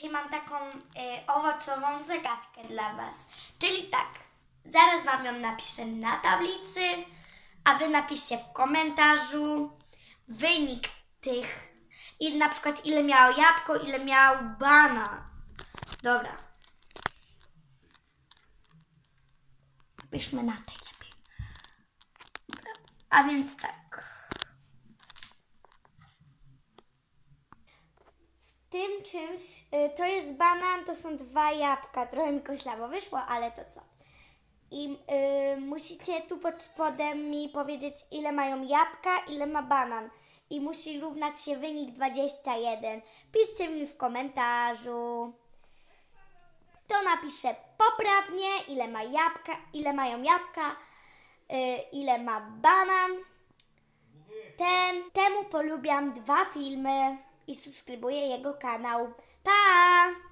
dzisiaj mam taką y, owocową zagadkę dla Was. Czyli tak, zaraz Wam ją napiszę na tablicy, a Wy napiszcie w komentarzu wynik tych, ile na przykład ile miało jabłko, ile miał banan. Dobra. Piszmy na tej lepiej. A więc tak. Tym czymś, y, to jest banan, to są dwa jabłka. Trochę mi koślawo wyszło, ale to co? I y, musicie tu pod spodem mi powiedzieć, ile mają jabłka, ile ma banan. I musi równać się wynik 21. Piszcie mi w komentarzu. To napiszę poprawnie, ile ma jabłka, ile mają jabłka, y, ile ma banan. Ten, temu polubiam dwa filmy i subskrybuję jego kanał. Pa!